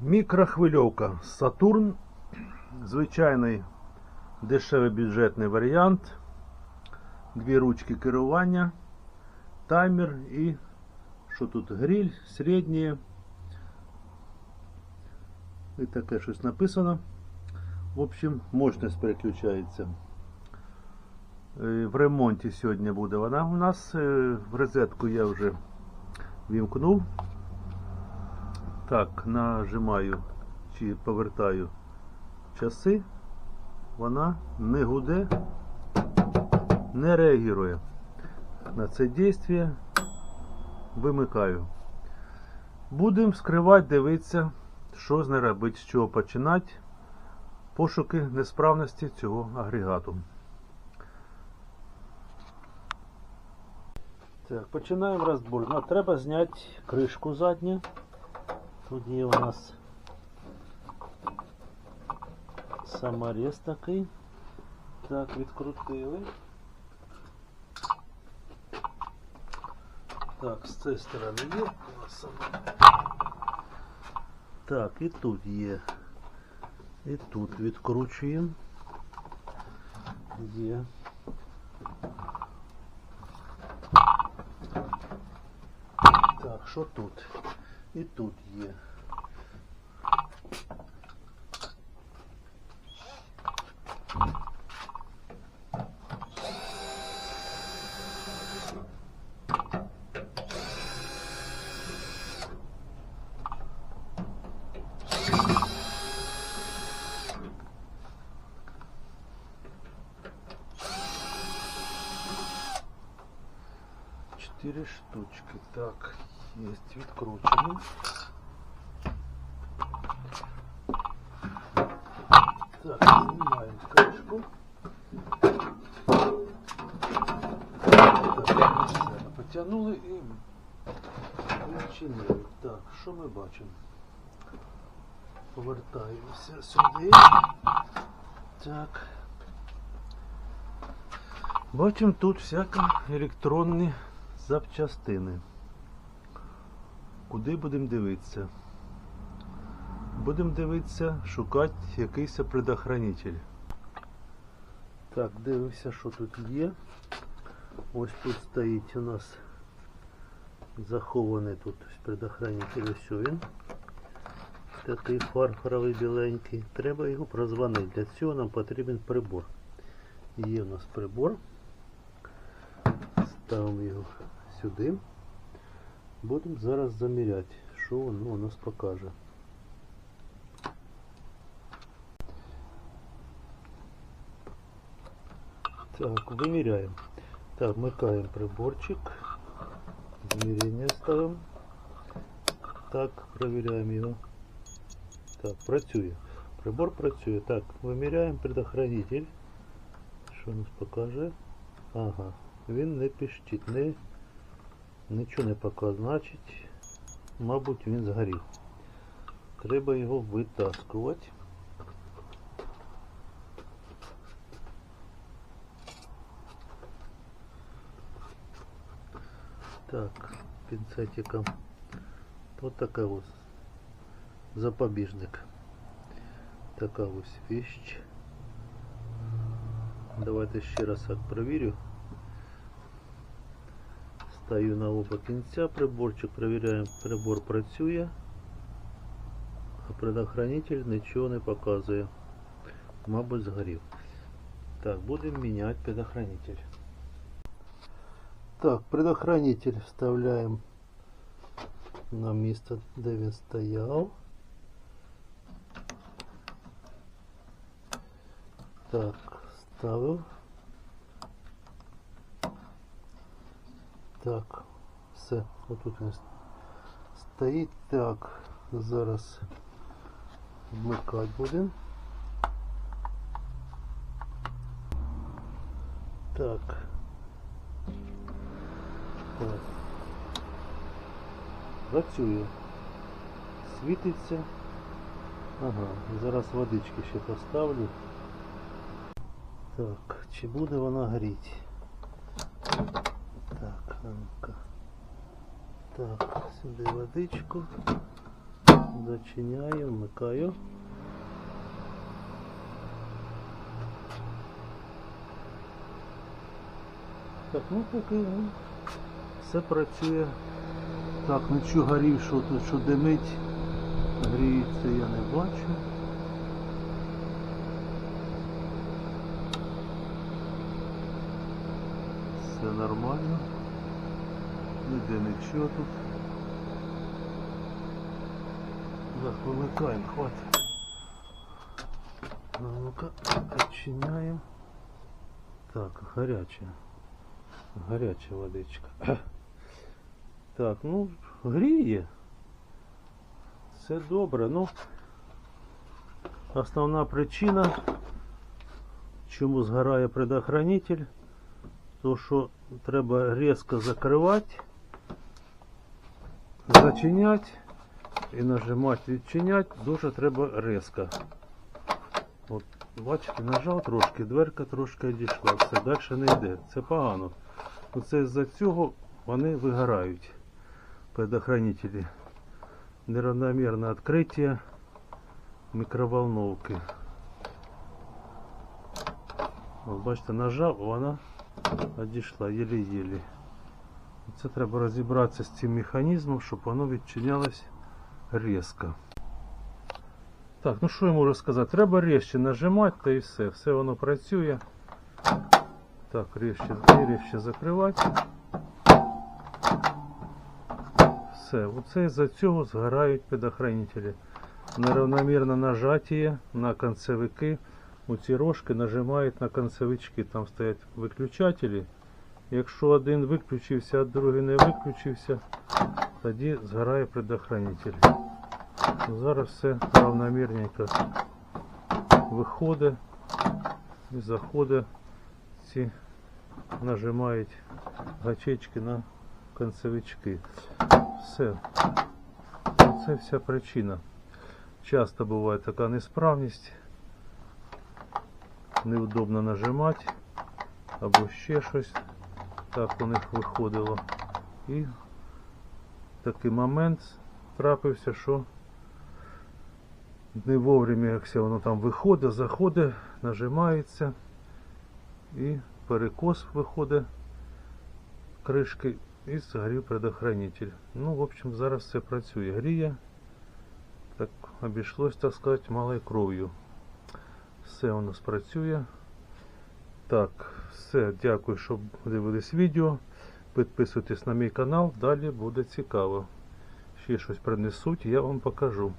Мікрохвильовка Сатурн. Звичайний дешевий бюджетний варіант. Дві ручки керування, таймер і що тут? Гриль, середнє. І таке щось написано. В общем, мощність переключається. Е, В ремонті сьогодні буде вона у нас. Е, В розетку я вже вімкнув. Так, нажимаю чи повертаю часи. Вона не гуде, не реагує. На це дійство вимикаю. Будемо скривати, дивитися, що з нею робити, з чого починати. Пошуки несправності цього агрегату. Так, починаємо розбор. Треба зняти кришку задню. Тут є у нас саморез такий. Так, відкрутили. Так, з цієї сторони є у нас сам- Так, і тут є. І тут відкручуємо. Є. Так, що тут? І тут є. Четыре штучки. Так, есть відкручено. Так, знімаємо кришку. Так, потягнули і відчинили. Так, що ми бачимо? Повертаємося сюди. Так. Бачимо тут всякі електронні запчастини. Куди будемо дивитися? Будемо дивитися, шукати якийсь предохранитель. Так, дивимося, що тут є. Ось тут стоїть у нас захований тут предохранитель. Ось він. Такий фарфоровий біленький. Треба його прозвонити. Для цього нам потрібен прибор. Є у нас прибор. Ставимо його сюди. Будемо зараз заміряти, що воно у нас покаже. Так, виміряємо. Так, вмикаємо приборчик. Зміряння ставимо. Так, перевіряємо його. Так, працює. Прибор працює. Так, виміряємо предохранитель. Що нас покаже? Ага. Він не піщить, не, нічого не показує. Значить, мабуть, він згорів. Треба його витаскувати. Так, пінцетиком. Вот така ось запобіжник. Така ось віщ. Давайте ще раз так провірю. Стаю на оба кінця приборчик, перевіряємо, прибор працює, а предохранитель нічого не показує. Мабуть, згорів. Так, будемо міняти предохранитель. Так, предохранитель вставляємо на місце, де він стояв. Так, ставив. Так, все, отут він стоїть. Так, зараз вмикати будемо. Так. Так. Працює. Світиться. Ага, зараз водички ще поставлю. Так, чи буде вона горіти? Так. Так, сюди водичку. Зачиняю, вмикаю. Так, ну поки ну, все працює. Так, ну що горівшого тут, що димить, гріється, я не бачу. Все нормально. Ніде нічого тут. Так, вимикаємо, хватить. Ну, Ну-ка, відчиняємо. Так, гаряча. Гаряча водичка. Так, ну, гріє. Все добре. Ну, основна причина, чому згорає предохранитель, то що треба різко закривати, зачиняти і нажимати відчиняти дуже треба різко. От, бачите, нажав трошки, дверка трошки відійшла, все далі не йде. Це погано. Оце з-за цього вони вигорають. Предохранителі. Неравномірне відкриття мікроволновки. От бачите, нажав, вона відійшла єлі-єлі. Це треба розібратися з цим механізмом, щоб воно відчинялось різко. Так, ну що я можу сказати? Треба різче нажимати та і все. Все воно працює. Так, різче, різче закривати. Все, оце з-за цього згорають предохранителі. Неравномірне нажаття на концевики. У ці рожки нажимають на концевички. Там стоять виключателі. Якщо один виключився, а другий не виключився, тоді згорає предохранитель. Зараз все равномірненько виходить і заходить. Ці нажимають гачечки на концевички. Все. Це вся причина. Часто буває така несправність. Неудобно нажимати або ще щось. Так у них виходило. І такий момент трапився, що не вовремя, як все воно там виходить, заходить, нажимається і перекос виходить кришки і згорів предохранитель. Ну, в общем, зараз все працює. Гріє. Так обійшлось, так сказати, малою кров'ю. Все у нас працює. Так, все, дякую, що дивились відео. Підписуйтесь на мій канал, далі буде цікаво. Ще щось принесуть, я вам покажу.